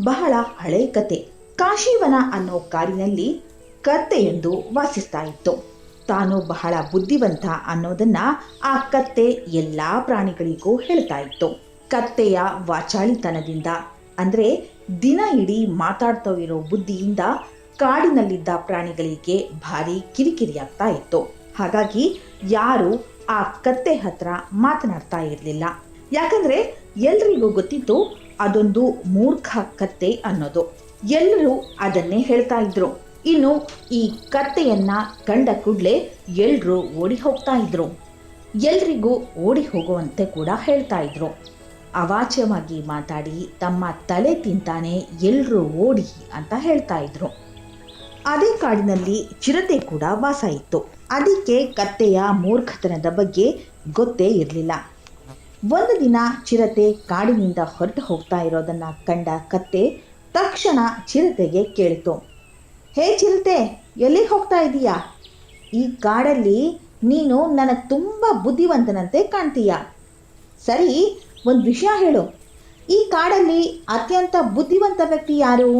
ಬಹಳ ಹಳೆ ಕತೆ. ಕಾಶಿವನ ಅನ್ನೋ ಕಾಡಿನಲ್ಲಿ ಕತ್ತೆಯೊಂದು ವಾಸಿಸ್ತಾ ಇತ್ತು. ತಾನು ಬಹಳ ಬುದ್ಧಿವಂತ ಅನ್ನೋದನ್ನ ಆ ಕತ್ತೆ ಎಲ್ಲಾ ಪ್ರಾಣಿಗಳಿಗೂ ಹೇಳ್ತಾ ಇತ್ತು. ಕತ್ತೆಯ ವಾಚಾಳಿತನದಿಂದ, ಅಂದ್ರೆ ದಿನ ಇಡೀ ಮಾತಾಡ್ತಾ ಇರೋ ಬುದ್ಧಿಯಿಂದ ಕಾಡಿನಲ್ಲಿದ್ದ ಪ್ರಾಣಿಗಳಿಗೆ ಭಾರಿ ಕಿರಿಕಿರಿಯಾಗ್ತಾ ಇತ್ತು. ಹಾಗಾಗಿ ಯಾರು ಆ ಕತ್ತೆ ಹತ್ರ ಮಾತನಾಡ್ತಾ ಇರಲಿಲ್ಲ. ಯಾಕಂದ್ರೆ ಎಲ್ರಿಗೂ ಗೊತ್ತಿತ್ತು ಅದೊಂದು ಮೂರ್ಖ ಕತ್ತೆ ಅನ್ನೋದು. ಎಲ್ಲರೂ ಅದನ್ನೇ ಹೇಳ್ತಾ ಇದ್ರು. ಇನ್ನು ಈ ಕತ್ತೆಯನ್ನ ಕಂಡ ಕೂಡಲೇ ಎಲ್ಲರೂ ಓಡಿ ಹೋಗ್ತಾ ಇದ್ರು. ಎಲ್ರಿಗೂ ಓಡಿ ಹೋಗುವಂತೆ ಕೂಡ ಹೇಳ್ತಾ ಇದ್ರು. ಅವಾಚ್ಯವಾಗಿ ಮಾತಾಡಿ ತಮ್ಮ ತಲೆ ತಿಂತಾನೆ ಎಲ್ಲರೂ ಓಡಿ ಅಂತ ಹೇಳ್ತಾ ಇದ್ರು. ಅದೇ ಕಾಡಿನಲ್ಲಿ ಚಿರತೆ ಕೂಡ ವಾಸ ಇತ್ತು. ಅದಕ್ಕೆ ಕತ್ತೆಯ ಮೂರ್ಖತನದ ಬಗ್ಗೆ ಗೊತ್ತೇ ಇರಲಿಲ್ಲ. ಒಂದು ದಿನ ಚಿರತೆ ಕಾಡಿನಿಂದ ಹೊರಟು ಹೋಗ್ತಾ ಇರೋದನ್ನು ಕಂಡ ಕತ್ತೆ ತಕ್ಷಣ ಚಿರತೆಗೆ ಕೇಳಿತು, ಹೇ ಚಿರತೆ ಎಲ್ಲಿಗೆ ಹೋಗ್ತಾ ಇದ್ದೀಯಾ ಈ ಕಾಡಲ್ಲಿ ನೀನು ನನಗೆ ತುಂಬ ಬುದ್ಧಿವಂತನಂತೆ ಕಾಣ್ತೀಯ? ಸರಿ, ಒಂದು ವಿಷಯ ಹೇಳು. ಈ ಕಾಡಲ್ಲಿ ಅತ್ಯಂತ ಬುದ್ಧಿವಂತ ವ್ಯಕ್ತಿ ಯಾರು?